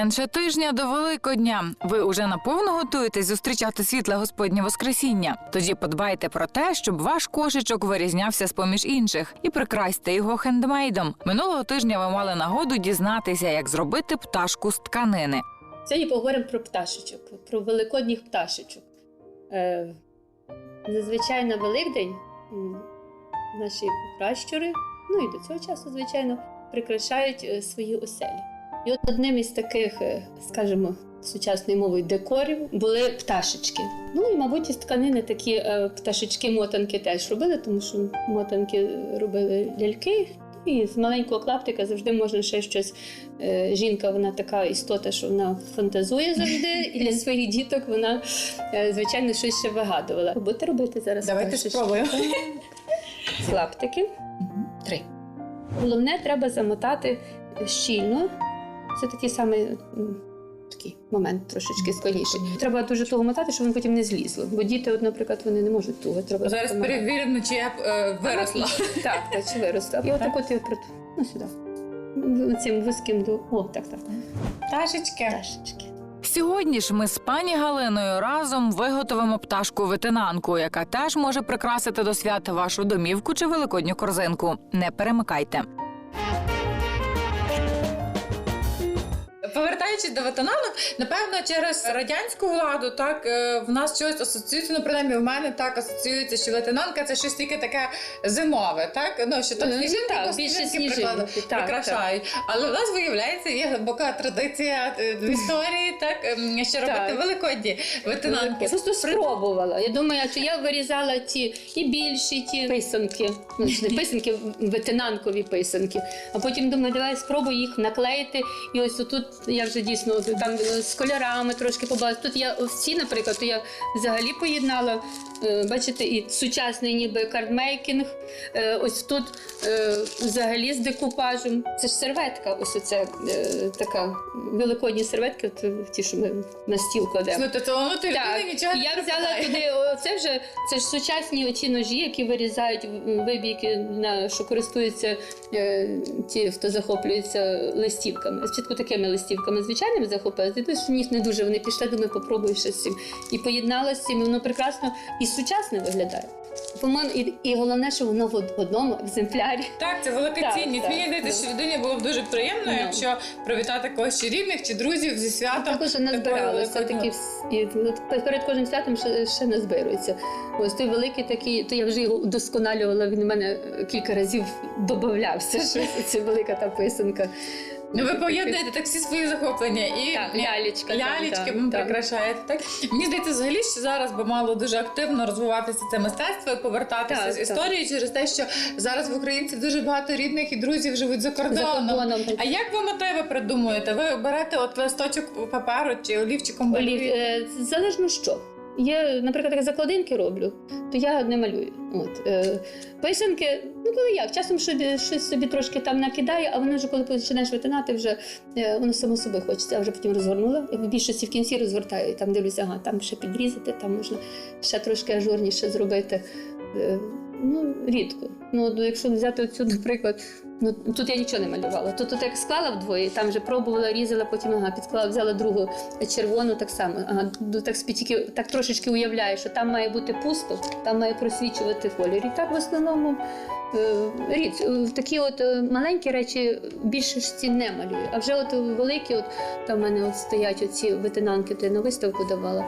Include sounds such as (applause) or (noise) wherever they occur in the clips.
Менше тижня до Великодня. Ви уже наповно готуєтесь зустрічати світле Господнє Воскресіння. Тоді подбайте про те, щоб ваш кошечок вирізнявся з поміж інших, і прикрасьте його хендмейдом. Минулого тижня ви мали нагоду дізнатися, як зробити пташку з тканини. Сьогодні поговоримо про пташечок, про великодніх пташечок. Е, зазвичай на Великдень наші пращури, ну і до цього часу, звичайно, прикрашають е, свої оселі. І от одним із таких, е, скажімо, сучасною мовою декорів були пташечки. Ну і, мабуть, із тканини такі е, пташечки-мотанки теж робили, тому що мотанки робили ляльки. І з маленького клаптика завжди можна ще щось. Е, Жінка, вона така істота, що вона фантазує завжди, (laughs) і для своїх діток вона, звичайно, щось ще вигадувала. Будете робити зараз? Давайте спробуємо. Клаптики. Три. Головне, треба замотати щільно. Це такий самий такий момент трошечки складніший. Треба дуже туго мотати, щоб воно потім не злізло. Бо діти, от, наприклад, вони не можуть туго. Треба Зараз перевіримо, чи я е, виросла. Так, так, чи виросла. І отак от я прит... ну, сюди. Цим вузьким до. О, так, так. Пташечки. Пташечки. Сьогодні ж ми з пані Галиною разом виготовимо пташку ветенанку, яка теж може прикрасити до свята вашу домівку чи великодню корзинку. Не перемикайте. Повертаючись до ветерану, напевно, через радянську владу, так е, в нас щось асоціюється, ну принаймні в мене так асоціюється, що ветенанка це щось тільки таке зимове, так? Ну що там сніжинки, так, більше сніжинки сніжинки, так, прикрашають. Але в нас виявляється, є глибока традиція е, в історії, так ем, що робити Так. великодні ветенанки. Я просто спробувала. Я думаю, що я вирізала ті і більші ті писанки, ну писанки, ветенанкові писанки. А потім думаю, давай спробую їх наклеїти. І ось тут я вже дійсно там з кольорами трошки побачила. Тут я ці, наприклад, то я взагалі поєднала. е, Бачите, і сучасний ніби кардмейкінг. Е, Ось тут е, взагалі з декупажем. Це ж серветка, ось оця е, така великодні серветки, ті, що ми на стіл кладемо. Слухайте, то воно ти нічого не я взяла туди. Це вже це ж сучасні оці ножі, які вирізають вибійки, на що користуються е, ті, хто захоплюється листівками. Спочатку такими листівками звичайними захопилися, і що мені не дуже вони пішли, думаю, попробую ще з цим. І поєднала з цим, і воно прекрасно і сучасно виглядає. По-моєму, і, і головне, що воно в одному екземплярі. Так, це велика цінність. Мені здається, що людині було б дуже приємно, Ну. якщо привітати когось чи рідних чи друзів зі святом. Також такою назбиралося такі і от перед кожним святом ще, ще назбирується. Ось той великий такий, то я вже його удосконалювала. Він у мене кілька разів додавався. Щось це велика та писанка. Ну, ви поєднуєте так всі свої захоплення і Так, лялечка. лялечки ви так. прикрашаєте. Так мені здається, взагалі що зараз би мало дуже активно розвиватися це мистецтво і повертатися Так, з так. через те, що зараз в українців дуже багато рідних і друзів живуть за За кордоном. кордоном. А як ви мотиви придумуєте? Ви берете от листочок паперу чи олівчиком Олів, е, залежно що. Є, наприклад, як закладинки роблю, то я не малюю. От, е, писанки, ну коли як, часом щось собі трошки там накидаю, а воно вже коли починаєш витинати, вже е, воно само собою хочеться. Я вже потім розгорнула. Я в більшості в кінці розгортаю і там дивлюся, ага, там ще підрізати, там можна ще трошки ажурніше зробити. Е, ну, рідко. Ну, якщо взяти оцю, наприклад, ну тут я нічого не малювала. Тут, тут як склала вдвоє, там вже пробувала, різала, потім ага, підклала, взяла другу червону так само. Ага, так, спі- тільки, так трошечки уявляю, що там має бути пусто, там має просвічувати колір. І так в основному е, рід. Е, Такі от е, маленькі речі в більшості не малюю. А вже от великі, от там в мене от стоять оці ветенанки, то я на виставку давала.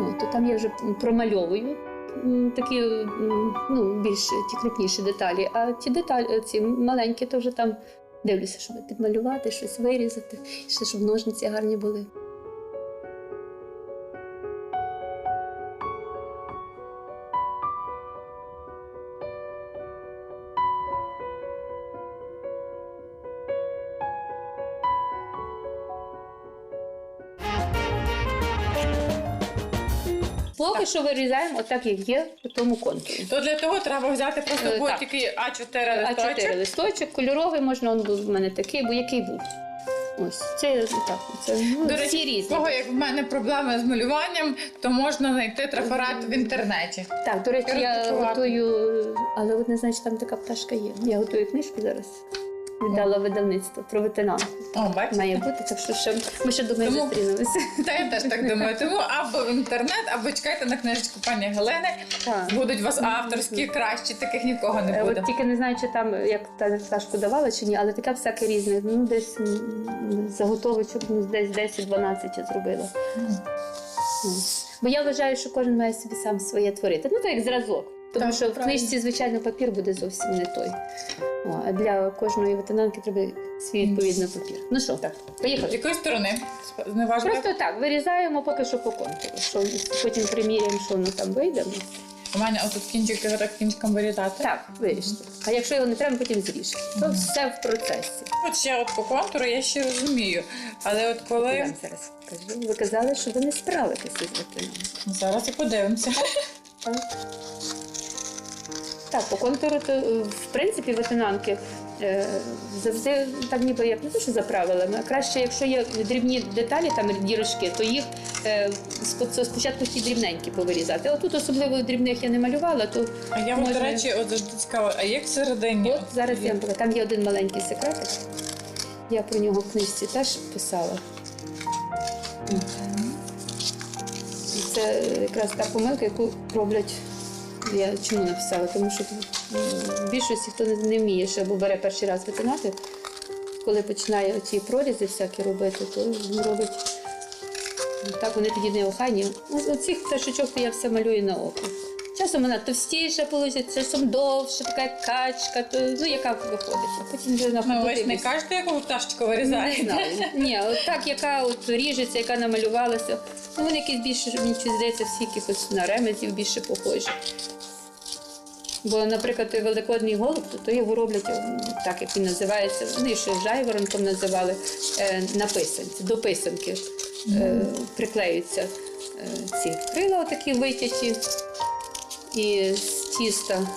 От, то там я вже промальовую. Такі ну, більш ті крупніші деталі, а ті деталі, ці маленькі, то вже там дивлюся, щоб підмалювати, щось вирізати, ще щоб ножниці гарні були. Поки що вирізаємо отак, як є по тому контурі. То для того треба взяти просто Е, так. тільки А4 А4 листочок. листочок, кольоровий можна, он був в мене такий, бо який був. Ось, це так, це ну, До всі речі, різні. кого як в мене проблеми з малюванням, то можна знайти трафарет в інтернеті. Так, до речі, я готую, але от не знаю, чи там така пташка є. Я готую книжку зараз. Віддала видавництво про ветенанку. О, бачите? Має бути, так що ще ми ще думаю, Тому- зустрінемося. (laughs) Та я теж так думаю. Тому або в інтернет, або чекайте на книжечку пані Галини. Так. Будуть у вас авторські, кращі, таких нікого не Е, буде. От тільки не знаю, чи там як та пташку давала чи ні, але таке всяке різне. Ну, десь м, заготовочок, ну, десь 10-12 я зробила. Мгм. Ну. Бо я вважаю, що кожен має собі сам своє творити. Ну, так як зразок. Тому Так, що в книжці, звичайно, папір буде зовсім не той. О, а для кожної ветенанки треба свій відповідний папір. Ну що, так, поїхали. З якої сторони? Не важливо. Просто так, вирізаємо поки що по контуру. Що потім приміряємо, що воно там вийде. У мене отут кінчик його так кінчиком вирізати. Так, виріжте. А якщо його не треба, потім зріжте. То все в процесі. От ще от по контуру я ще розумію. Але от Я коли вам зараз покажу. Ви казали, що ви не справитеся з ветерином. зараз і подивимося. Так, по контуру, то, е, в принципі, ветенанки е, завжди так ніби як не те, що за правилами, краще, якщо є дрібні деталі, там дірочки, то їх е, спочатку ті дрібненькі повирізати. А тут особливо дрібних я не малювала, то А я от, до речі, от завжди цікаво, а як всередині? от зараз я вам. Там є один маленький секретик. Я про нього в книжці теж писала. І це якраз та помилка, яку роблять. Я чому написала? Тому що в більшості хто не, вміє ще або бере перший раз витинати, коли починає оці прорізи всякі робити, то він робить. Так вони тоді не охайні. Оцих пташечок то я все малюю на око. Часом вона товстіша виходить, часом довша, така качка, то, ну яка виходить. А потім вже на Ну, ви ж не кажете, яку пташечку Не вирізаєте? знаю. Ні, от так, яка от ріжеться, яка намалювалася. Ну, вони якісь більше, мені щось здається, всі якихось на ремезів більше похожі. Бо, наприклад, той великодний голуб, то, то його роблять м, так, як він називається. Вони ще жайворонком називали е, на писанці, до писанки е, приклеюються е, ці крила такі витяті. І з тіста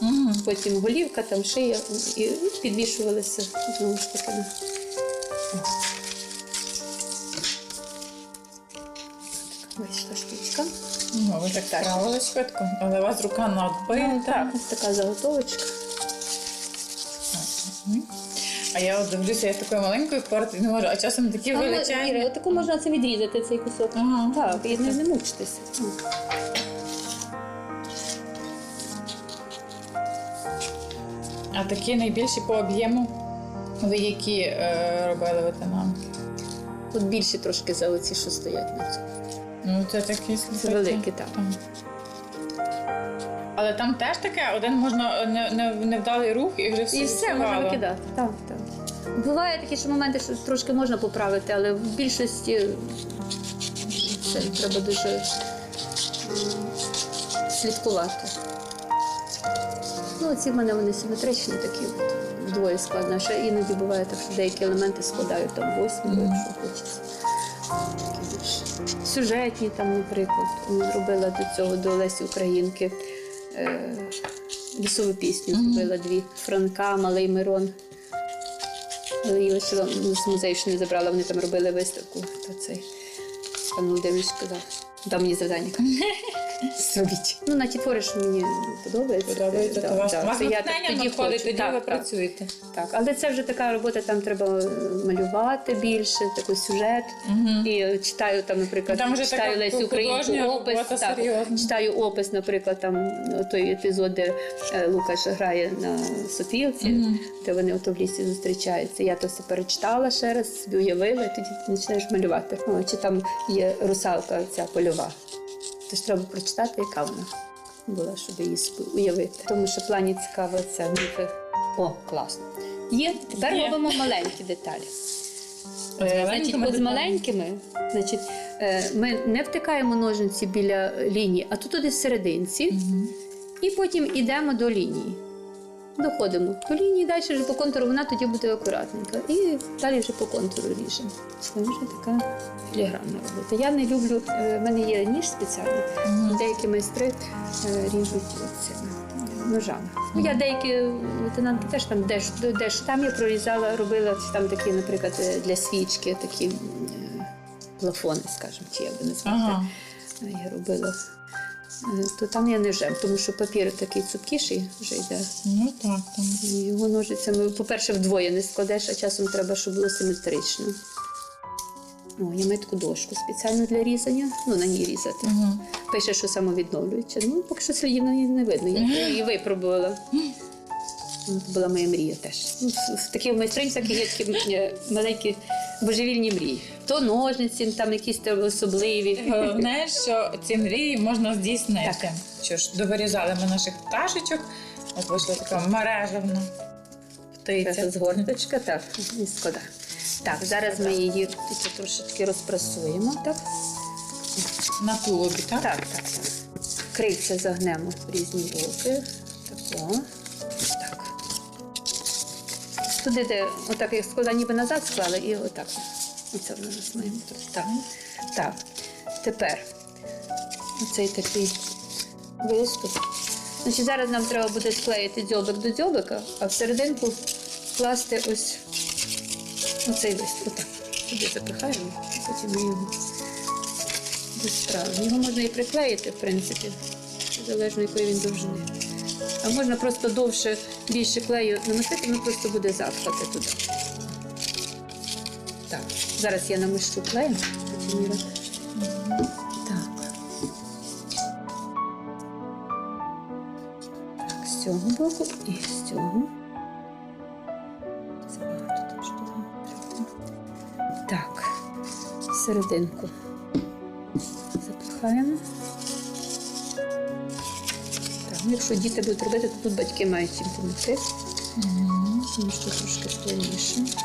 Мгм. потім голівка, там шия, і підвішувалися знову ж таки. Вийшла штучка. Ну, ви так справились швидко, але у вас рука Ну, надбита. так, ось така заготовочка. А я от дивлюся, я такою маленькою порти не можу, а часом такі Іра, величезні. отаку можна це відрізати, цей кусок. Ага. Так, і не мучитися. А такі найбільші по об'єму, ви які е, робили ветенанки? От більше трошки за оці, що стоять на цьому. Ну, це такі Це слухайте. великі, так. Там. Але там теж таке, один можна не, не, невдалий рух і вже все. І все можна викидати. Так, так. Буває такі що моменти, що трошки можна поправити, але в більшості це треба дуже м, слідкувати. Ну, ці в мене вони симетричні такі, вдвоє складно. Ще іноді буває так, що деякі елементи складають там восьмеро, Мгм. якщо хочеться. Такі більш сюжетні, там, наприклад, робила до цього до Лесі Українки. Е- лісову пісню Мгм. зробила дві Франка, Малий Мирон. Але її лишила з музею, що не забрала, вони там робили виставку. То цей пан Володимир сказав, дав мені завдання. (laughs) Зробіть. Ну, на ті твори, що мені подобається. Подобається, то у вас, натхнення надходить, тоді ви працюєте. Так, але це вже така робота, там треба малювати більше, такий сюжет. І читаю там, наприклад, читаю Лесі Українку опис. Так, читаю опис, наприклад, там той епізод, де е, Лукаш грає на Софіївці, де вони ото в лісі зустрічаються. Я то все перечитала ще раз, собі уявила, і тоді починаєш малювати. Чи там є русалка ця польова. Тож треба прочитати, яка вона була, щоб її уявити. Тому що в плані цікаво це міфи. О, класно. Є. Тепер Є. робимо маленькі деталі. Е, Значить, от з маленькими, значить, е, ми не втикаємо ножниці біля лінії, а тут туди в серединці, Угу. і потім йдемо до лінії. Доходимо до лінії, далі вже по контуру вона тоді буде акуратненька. І далі вже по контуру ріжемо. Це вже така філігранна робота. Я не люблю, е, в мене є ніж спеціальний, Угу. деякі майстри е, ріжуть цими ножами. Ну, я деякі лейтенанти теж там де ж, де ж там я прорізала, робила там такі, наприклад, е, для свічки, такі е, плафони, скажімо, чи як би назвати. Ага. Я робила е, то там я не жем, тому що папір такий цупкіший вже йде. Ну так, там. Його ножицями, по-перше, вдвоє не складеш, а часом треба, щоб було симетрично. О, я маю таку дошку спеціально для різання. Ну, на ній різати. Угу. Пише, що самовідновлюється. Ну, поки що слідів на ній не видно. Я її випробувала. Це була моя мрія теж. Ну, в- в таких майстринцях є такі е, маленькі божевільні мрії. То ножниці, там якісь особливі. Головне, що ці мрії можна здійснити. Що ж, довирізали ми наших пташечок. От вийшла така мережевна птиця. Це згорточка, так, і скода. Так, зараз ми її трошечки розпрасуємо. Так, На тулубі, так? так, так. так. Крильця загнемо в різні боки. Тако. Туди, отак, як скода ніби назад склали, і отак. Оце воно у нас має бути. Так. Так. Тепер оцей такий виступ. Значить, зараз нам треба буде склеїти дзьобик до дзьобика, а всерединку класти ось оцей виступ. Отак. Туди запихаємо, потім ми його безправимо. Його можна і приклеїти, в принципі, залежно якої він довжини. А можна просто довше більше клею наносити, воно просто буде запхати туди. Так, зараз я намащу клеєм. Так. Так, з цього боку і з цього. Забагато трошки. Так, серединку запихаємо. Так, ну, якщо діти будуть робити, то тут батьки мають їм допомогти, тому що трошки. Так.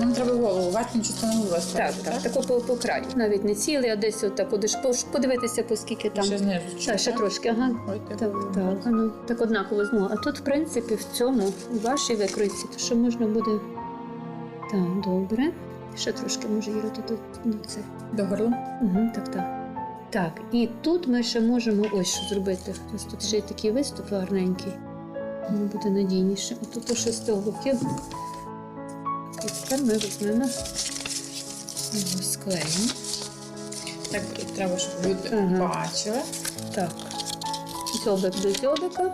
Нам треба голову, верхню частину волосся. Так, так, тако по, по краю. Навіть не цілий, а десь отак, подиш- подивитися, по скільки там. Ще знизу. Так, ще трошки, ага. Ой, ти Так, так, ну, так однаково знову. А тут, в принципі, в цьому, у вашій викройці, то що можна буде. Так, добре. Ще трошки може Іра тут до це. До горла. Угу, так, так. Так, і тут ми ще можемо ось що зробити. Ось тут ще й такий виступ гарненький. Воно буде надійніше. А тут ще з того боку. І тепер ми візьмемо його склеїмо. Так треба, щоб люди Ага. бачили. Так. Дзьобик до дзьобика.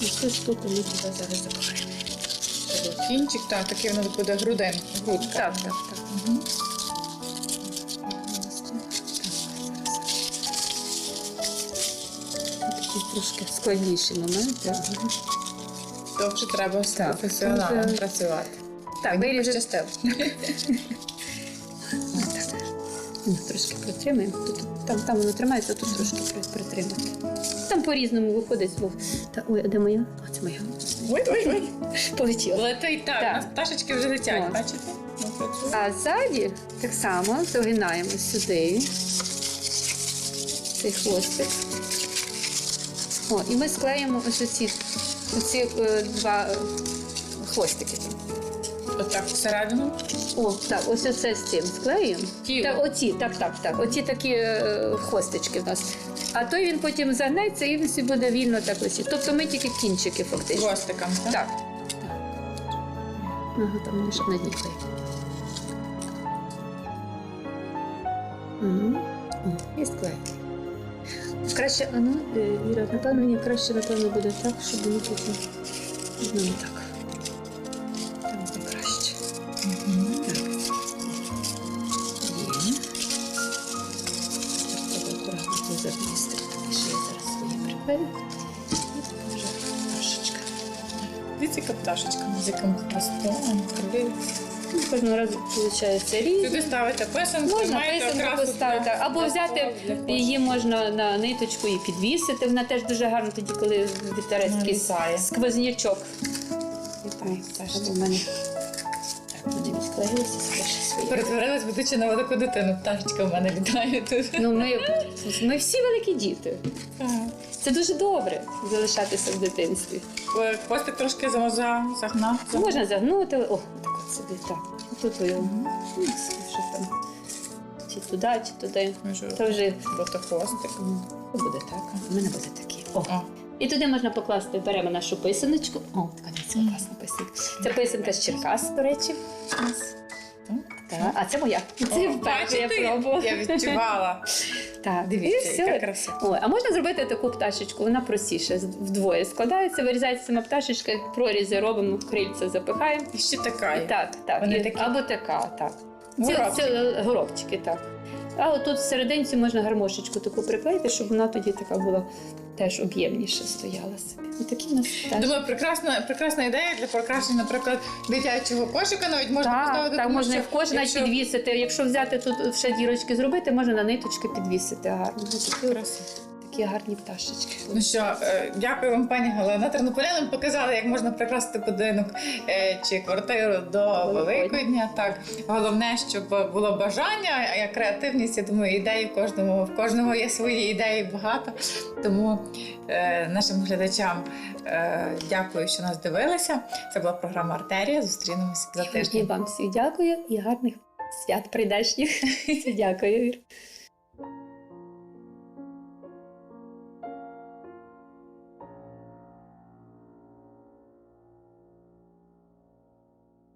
І цю штуку ми туди зараз запхаємо. Такий Кінчик, так, такий у нас буде грудин, грудка. Так, так, так. Мгм. Такий трошки складніший момент. Так, Довше треба з Так, професіоналом дуже- працювати. так Мені виріжемо. пощастило. (laughs) Трошки притримаємо. Тут, там, там воно тримається, тут трошки при- притримати. Там по-різному виходить звук. Та, ой, а де моя? О, це моя. Ой, ой, ой. Полетіла. Летить так, Так. нас пташечки вже летять, О. бачите? Ну, працює. А ззаді так само загинаємо сюди. Цей хвостик. О, і ми склеїмо ось оці, оці е, два е, хвостики. Отак всередину. О, так, ось оце з цим склеїмо. Тіло. Так, оці, так, так, так. Оці такі е, хвостички в нас. А той він потім загнеться і він собі буде вільно так висіти. Тобто ми тільки кінчики фактично. Хвостиком, так? Так. Ага, там лише на дні клей. І склеїли. Краще, а ну, е, Іра, напевно, мені краще, напевно, буде так, щоб воно потім. Ну. Так Дивіться, яка пташечка з яким хвостом. Ну, Кожного разу виходить різні. Сюди ставите писанку, Можна маєте писанку окрасу поставити, для- або для взяти для її можна на ниточку і підвісити. Вона теж дуже гарно тоді, коли вітерець такий сквознячок. Теж Або в мене так. Перетворилась, ведучи на велику дитину. Пташечка в мене вітає тут. Ну, ми, ми всі великі діти. Так. Це дуже добре залишатися в дитинстві. Ой, Хвостик трошки замазав, загнав. Можна загнути, о, так от собі, так. Тут його. Ну, що там. Чи туди, чи туди. То вже Ботохвостик. то буде так. У мене буде такі. О. І туди можна покласти, беремо нашу писаночку. О, така Мгм. класна писанка. Це писанка з Черкас, до речі. Так, а це моя. Це вперше я пробувала. Я відчувала. Так, Дивіться, яка краса. Ой, а можна зробити таку пташечку, вона простіше, вдвоє складається, вирізається сама пташечка, прорізи робимо, крильця запихаємо. І ще така. є. Так, так. Вони і- такі? Або така, так. Це, Горобчики. це горобчики, так. А отут тут всерединці можна гармошечку таку приклеїти, щоб вона тоді така була теж об'ємніше стояла собі. І такі в нас теж. Думаю, прекрасна, прекрасна ідея для покращення, наприклад, дитячого кошика. Навіть можна Так, поставити. так, тому можна і що в кожен навіть якщо- підвісити. Якщо взяти тут ще дірочки зробити, можна на ниточки підвісити гарно. Такі, от-. Такі гарні пташечки. Ну що, е, дякую вам, пані Галина. Тернополянам показали, як можна прикрасити будинок е, чи квартиру до Великодня. Так, головне, щоб було бажання, а креативність. Я думаю, ідеї в кожному в кожного є свої ідеї багато. Тому е, нашим глядачам е, дякую, що нас дивилися. Це була програма Артерія. Зустрінемося за тиждень. вам всіх дякую і гарних свят прийдешніх. (laughs) Дякую.